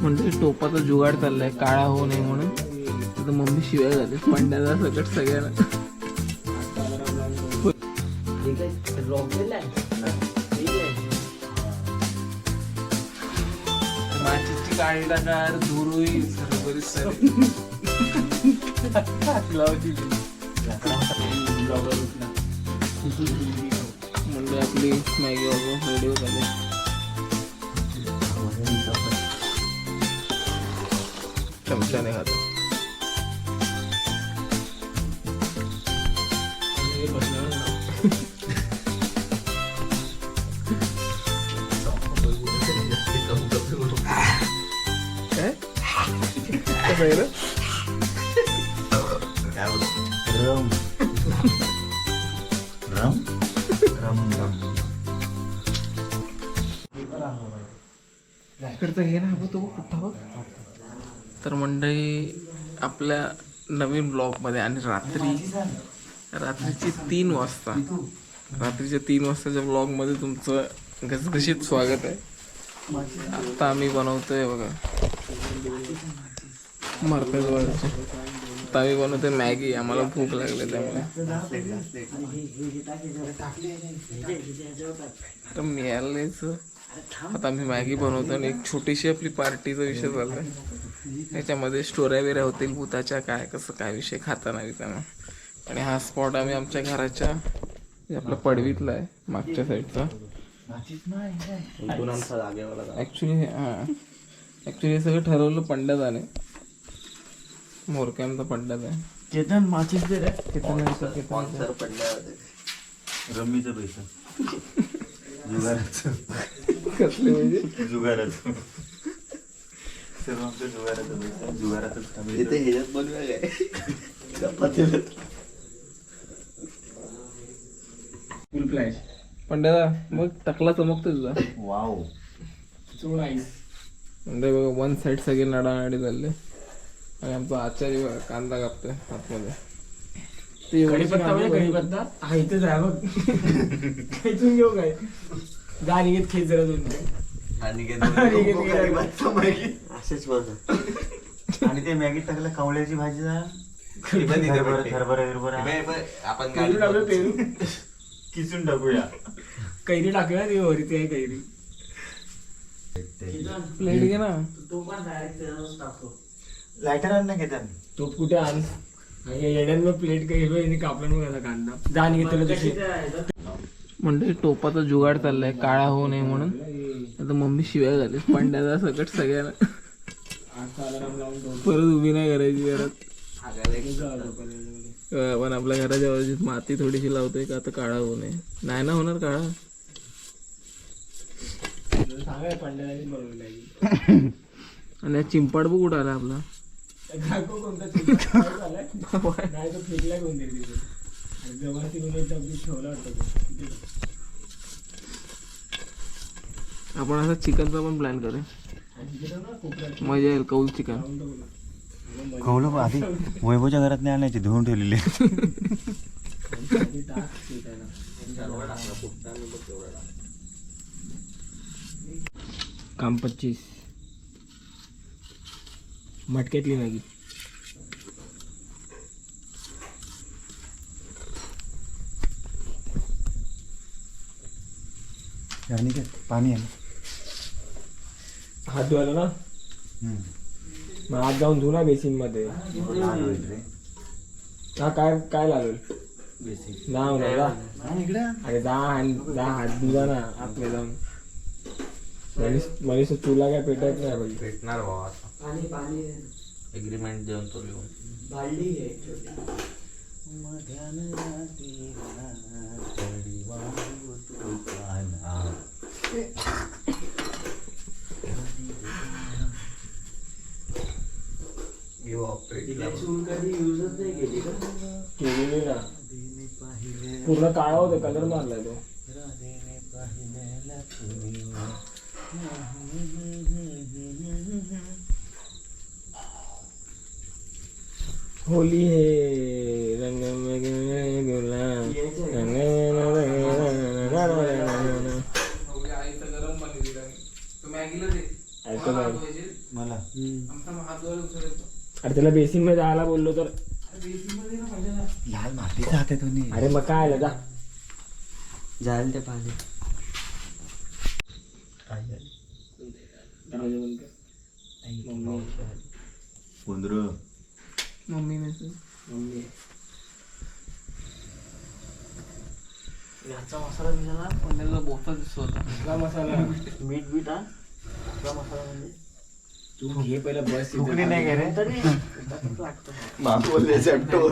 म्हणजे टोपाचा जुगाड चाललाय काळा होऊ नये म्हणून. आता मम्मी शिवाय झाले पंड्याचा सकट सगळ्यांना माचीची काळी टाकार धूर होईल. म्हणजे आपली मॅगी वगैरे रेडी होत चमच्याने खातो रम रम रम रम हे ना तो कुठं तर मंडळी आपल्या नवीन ब्लॉगमध्ये आणि रात्री रात्रीची तीन वाजता. रात्रीच्या तीन वाजताच्या ब्लॉगमध्ये तुमचं घसघशीत स्वागत आहे. आत्ता आम्ही बनवतोय बघा. मार्केटवरचे आता आम्ही बनवतोय मॅगी. आम्हाला भूक लागली त्यामुळे. मिळालेच आता आम्ही मॅगी बनवतो आणि एक छोटीशी आपली पार्टीचा विषय चाललाय. त्याच्यामध्ये स्टोऱ्या बिऱ्या होतील भूताच्या काय कसं काय विषय खाताना बिताना आणि हा स्पॉट आम्ही आमच्या घराच्या आपल्या पडवीतला आहे मागच्या साईडचा. ॲक्च्युली हां. ॲक्च्युली हे सगळं ठरवलं पंड्याताने मोरक्यांचा पंड्यात आहे. केतन माचीस दे रे. किती किती रम्मीचं पैसा. जुगाराचं. कसले म्हणजे जुगाराचं. सर्व आमचं जुगाराचं पैसा जुगारातच इथे ह्याच्यात बनवायला फुल फ्लॅश पंड्याला मग टकला चमकतो तुझा. वाव म्हणजे बघा वन साईड सगळे नडानडी झाले. आणि आमचा आचार्य बघा कांदा कापतोय आतमध्ये. ते एवढी कढीपत्ता म्हणजे कढीपत्ता हा इथेच आहे बघ. खेचून घेऊ काय? खेच जरा दोन असेच बघ आणि ते मॅगीत टाकलं कावळ्याची भाजी जा हरभरा आपण पेरू टाकलं पेरू? किसून टाकूया. कैरी टाकूया ती वरी ती आहे कैरी. प्लेट घे ना. लायटर आण ना केतन तो कुठे आण? प्लेट काही कापला मग आता कांदा तशी म्हणजे टोपाचा जुगाड चाललाय काळा होऊ नये म्हणून. आता मम्मी शिवाय झाले पंड्याचा सकट सगळ्यांना. परत उभी नाही करायची घरात. पण आपल्या घराच्या बाजूत माती थोडीशी लावतोय का आता काळा होऊ नये. नाही ना होणार काळा? आणि चिंपाड बघ कुठं आला आपला. कोणता झालाय? नाही तो फेकला तिथे. जवळ ठेवला होता. आपण असा चिकनचा पण प्लॅन करू मजा येईल कौल चिकन. पण आधी वैभवच्या घरात नाही आणायचे धुवून ठेवलेले. काम पच्चीस. मटक्यातली मॅगी. आणि काय? पाणी आहे हात धुवायला ना? मग हात जाऊन धुना बेसिनमध्ये. ना हा काय काय लागेल? नाव नाही का? इकडे अरे जा हात- जा हात धुवा ना आतमध्ये जाऊन. मनीष मनीष तुला काय पेटत नाही भाई. भेटणार भावा आता. एग्रीमेंट देऊन तो लिहून. केलेली ना पूर्ण काळा होता कलर मारलाय तो होली है रंग में गुलाल रंग में आईचं गरम पाणी दिलं तू. दे. ऐकतो काय मला. अरे त्याला बेसिंगमध्ये जायला बोललो तर. लाल मातीचा हात आहे दोन्ही अरे मग काय आलं जा. जाईल ते पाणी. पोंद्र मम्मीने मम्मी याचा मसाला दिसला पनीरचा बोफा दिसत होता कुठला मसाला मीठ बीट हा कुठला मसाला म्हणजे तू घे पहिलं बस फुकणी नाही घे रे तरी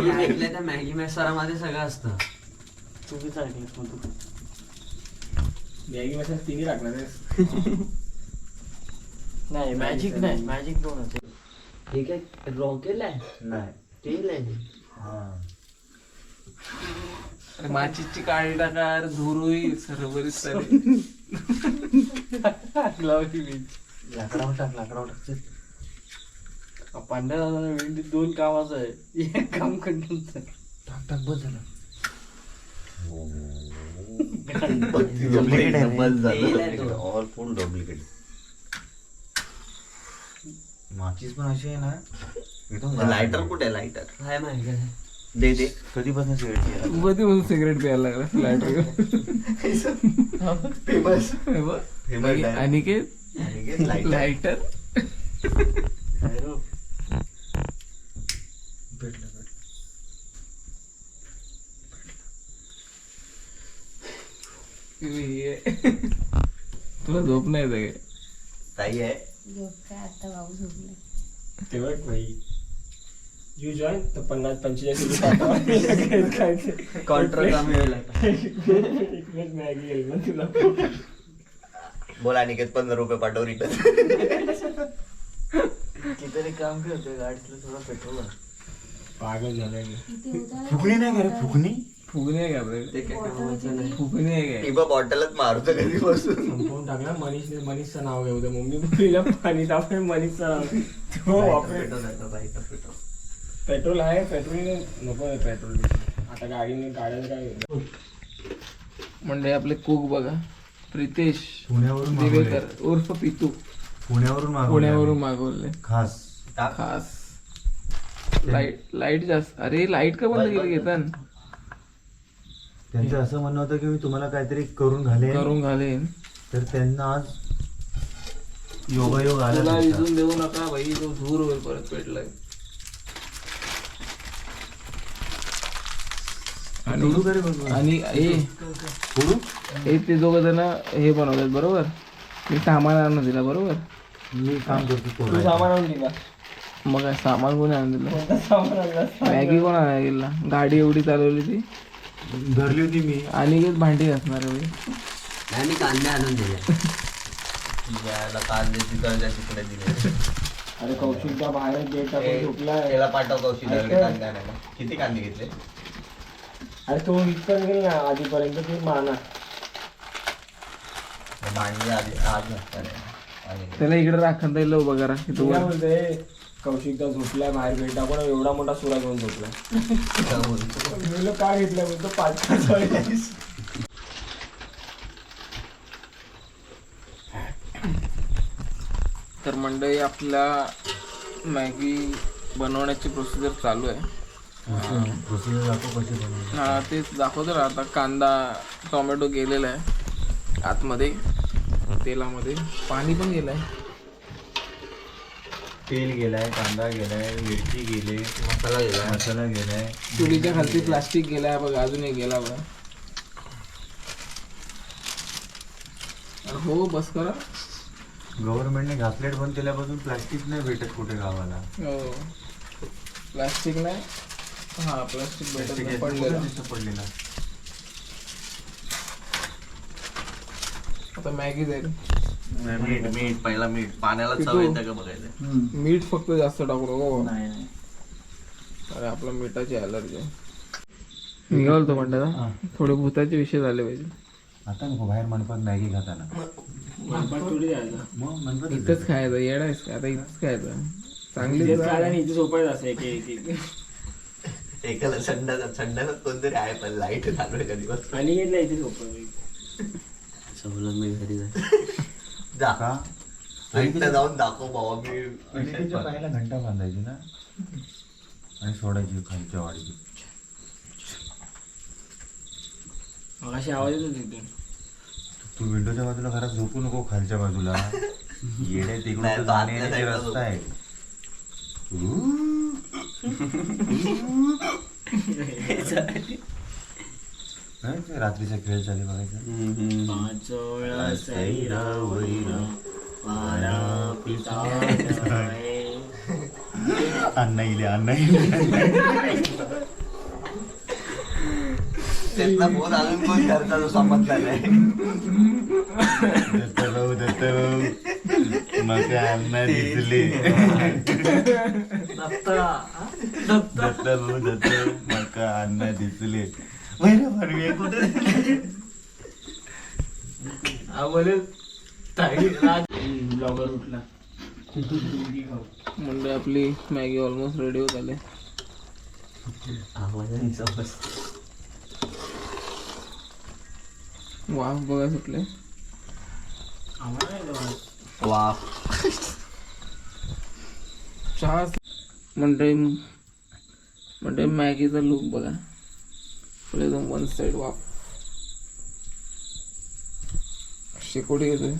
मी ऐकलंय त्या मॅगी मसालामध्ये सगळं असतं चुकीचं ऐकलंस मग तू मॅगी मसाला तिन्ही टाकणार आहेस. नाही मॅजिक नाही मॅजिक दोन होते ठीक आहे? रॉकेल आहे नाही. तेल आहे हा. अरे माचीची काळी टाका अरे धूर होईल सरबरीत सरे लावली वीज लाकडावर टाक लाकडावर टाक पांढऱ्या दादा वेळी दोन कामाचं आहे. एक काम कंटिन्यू टाक टाक बस झालं. डुप्लिकेट आहे तेल आहे तो. ऑल फुल डुप्लिकेट माचीस पण अशी आहे ना एकदम लायटर कुठे लायटर काय माहिती आहे दे दे. कधीपासून सिगरेटमध्ये म्हणून सिगरेट प्यायला लागला? Lighter famous Aniket lighter lighter भेटलं तुला झोप नाही? ताई आहे. झोप काय आता भाऊ झोपले तेव्हा भाई यू जॉईन तर पन्नास पंचेचाळीस? कॉन्ट्रॅक्ट. एक मॅगी येईल मग तुला बोला अनिकेत पंधरा रुपये पाठव रिटर्न कितीतरी काम करतोय गाडीतलं थोडं पेट्रोल पागल होता फुकणी नाही का रे फुकणी फुगणी आहे का? ते काय कामाचं नाही. फुगणी आहे काय टिबा बॉटलच मारतो कधी बसून. संपवून टाकला मनीष मनीषचं नाव घेऊ दे. मम्मी बोलीला पाणी तापे मनीषचं नाव. पेट्रोल आहे तो पेट्रोल. पेट्रोल आहे पेट्रोल नको आहे पेट्रोल आता गाडीने गाड्याचं काय म्हणजे आपले कुक बघा. प्रितेश पुण्यावरून मागवले. दिवेकर उर्फ पितू. पुण्यावरून मागवले पुण्यावरून. मागवले खास. खास. लाइट लाइट जास्त अरे लाइट का बंद केली घेतान त्यांचं असं म्हणणं होतं की मी तुम्हाला काहीतरी करून घालेन. करून घालेन. तर त्यांना आज योगायोग आला तुला. विजून देऊ नका भाई तो धूर होईल परत पेटलाय का रे? आणि हे? हे ते दोघ जण हे बनवतात बरोबर? मी सामान आणून दिला बरोबर? मी काम करतो तू. सामान आणून दिला. मग काय सामान कोणी आणून दिलं? कोणता सामान आणला? मॅगी कोण आणायला गेला गाडी एवढी चालवली ती. धरली होती मी. आणि हेच भांडी घासणार आहे मी कांदे आणून दिले. याला कांदे तिकडच्या तिकडे दिले. अरे कौशिकचा बाहेर गेट टाकून ए, झोपलाय. त्याला पाठव कौशिक ऐक. कांदे आणायला. किती कांदे घेतले? अरे तो इथपर्यंत गेल ना आधीपर्यंत ती माना. भांडी आधी आज आणि त्याला इकडे राखण येईल उभं करा तू काय. बोलतोय कौशिकचा झोपलाय बाहेर गेट टाकून एवढा मोठा सुरा घेऊन झोपलाय. मी बोललो का घेतलाय बोलतो पाच पाच. तर मंडळी आपल्या मॅगी बनवण्याची प्रोसिजर चालू आहे. हा तेच दाखवतो ना आता कांदा टोमॅटो गेलेला आहे. आतमध्ये तेलामध्ये. पाणी पण गेलं आहे तेल गेलाय कांदा गेलाय मिरची गेले मसाला गेला मसाला गेलाय. चुलीच्या खालती प्लास्टिक गेला आहे बघा अजून एक गेला बघा. अरे हो बस करा. गव्हर्नमेंटने घासलेट बंद केल्यापासून प्लास्टिक नाही भेटत कुठे गावाला. हो. प्लास्टिक नाही. हा प्लास्टिक भेटत नाही, पडलेलं. पडलेला. आता मॅगी जाईल मीठ मीठ. पहिला मीठ. पाण्याला? चव येतं का बघायचं मीठ फक्त जास्त टाकू नको. नाही नाही. अरे आपला मिठाची अलर्जी आहे. निघाल तो म्हणता थोडे भूताचे विषय झाले पाहिजे. आता नको बाहेर मनपात मॅगी खाताना. मनपात थोडी जायचं मग मनपात इथंच खायचं येडा आहेस का? आता इथंच खायचं. चांगली तेच काय आणि इथे झोपायचं असं एक एक एक. एकाला संडासात संडासात कोणतरी आहे पण लाइट चालू आहे कधी बस आणि घेतलं इथे झोपायचं सवलं मी घरी जाईल जा का एकदा जाऊन दाखव बाबा मी आणि त्याच्या पायाला घंटा बांधायची ना आणि सोडायची खालच्या वाडीची अशी आवाज येतो तिथे तू विंडोच्या बाजूला घरात झोपू नको खालच्या बाजूला येडे तिकडून नाही, तर तो आतल्या जाण्यायेण्याचे साईडला रस्ता आहे हं, ते रात्रीचा खेळ चालू बघायचा. पाच वेळा सैरा वैरा पारा पिता जाय. अण्णा इले अण्णा इले. त्यातला फोन अजून कोण करता तो समजला नाही. दत्त भाऊ दत्त भाऊ. मग अण्णा दिसले. दत्त. भाऊ दत्त मग अण्णा दिसले. ब्लॉगर उठला. म्हणजे आपली मॅगी ऑलमोस्ट रेडी होत आले वाफ बघा सुटले आम्हाला नाही जमत. वा चहा म्हणजे म्हणजे मॅगीचा लुक बघा फुल एकदम वन साइड वाफ शेकोटी येते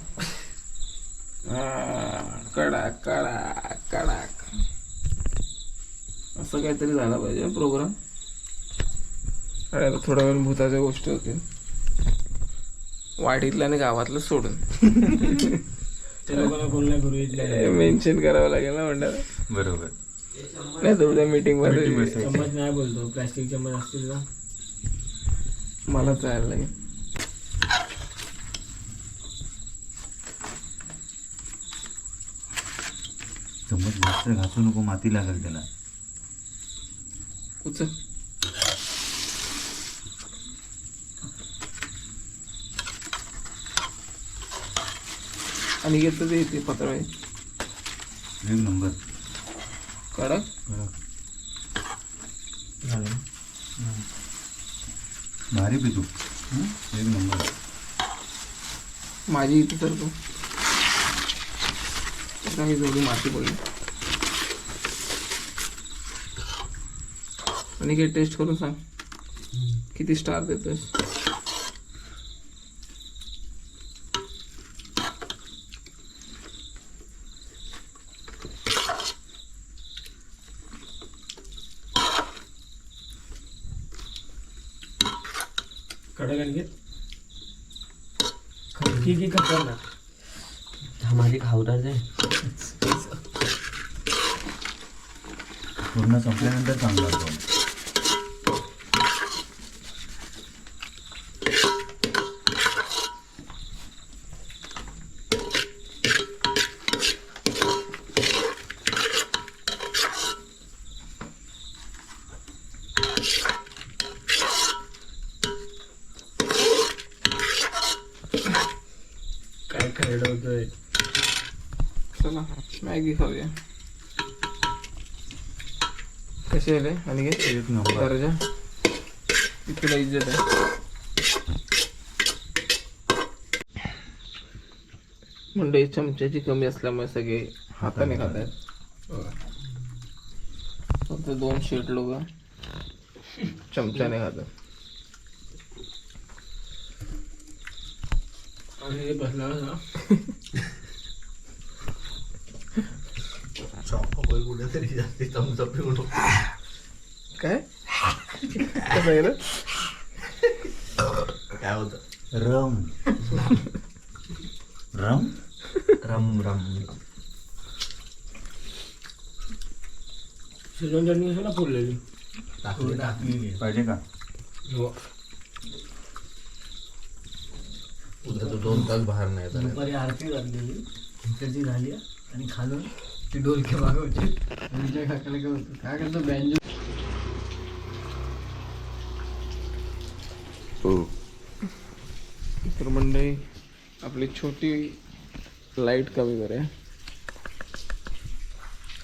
कडाक कडाक कडाक. असं काहीतरी झाला पाहिजे प्रोग्राम आता थोड्या वेळ भूताच्या गोष्टी होतील. वाडीतल्या आणि गावातलं सोडून. मेन्शन करावं लागेल ना म्हणतात बरोबर. नाही तर उद्या मीटिंगमध्ये चम्मच नाही बोलतो प्लॅस्टिक चम्मच असतील ना मला जायला लागेल. चम्मच जास्त घासू नको माती लागेल त्याला. उचल. आणि घेतलं ते येते पत्रावळी. एक नंबर. कडक भारी पितो. एक नंबर. माझी इथे तर तू. काही थोडी माती पडली आणि काही टेस्ट करून सांग. किती स्टार देतोस कडक आणखी खटकी की खतरनाक? माझी खावतात आहे पूर्ण संपल्यानंतर चांगला लागतो होतोय चला मॅगी खाऊया कशी आले आणि घे एक नंबर दर्जा तुला इज्जत आहे म्हणजे चमच्याची कमी असल्यामुळे सगळे हाताने खात आहेत फक्त दोन शेट लोक चमच्याने खातात आणि हे चॉकोबाई कुठेतरी जास्ती चमचा नको काय काय होतं रम रम रम रम शेजवान चटणी असेल ना फुललेली टाकली पाहिजे का हो. उद्या तो दोन तास बाहेर नाही दुपारी आरती लागलेली. त्याची झाली आणि खालून ती डोलके मागवते विजय काकाला काय होतं काय करतो बँजो? तर मंडळी आपली छोटी लाइट कमी करूया.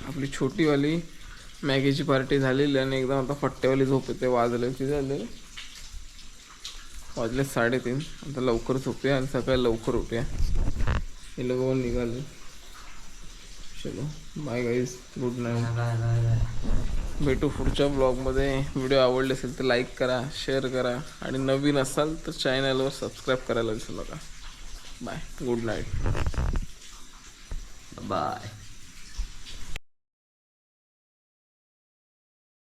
आपली छोटीवाली मॅगीची पार्टी झालेली आणि एकदम आता फट्टेवाली झोप येते वाजले किती झाले वाजले साडेतीन. आता लवकर झोपूया आणि सकाळी लवकर उठूया. हे लोक पण निघाले. चलो. बाय गाईज गुड नाईट भेटू पुढच्या ब्लॉगमध्ये. व्हिडिओ आवडले असेल तर लाईक करा शेअर करा. आणि नवीन असाल तर चॅनलवर सबस्क्राईब करायला विसरू नका. Bye good night bye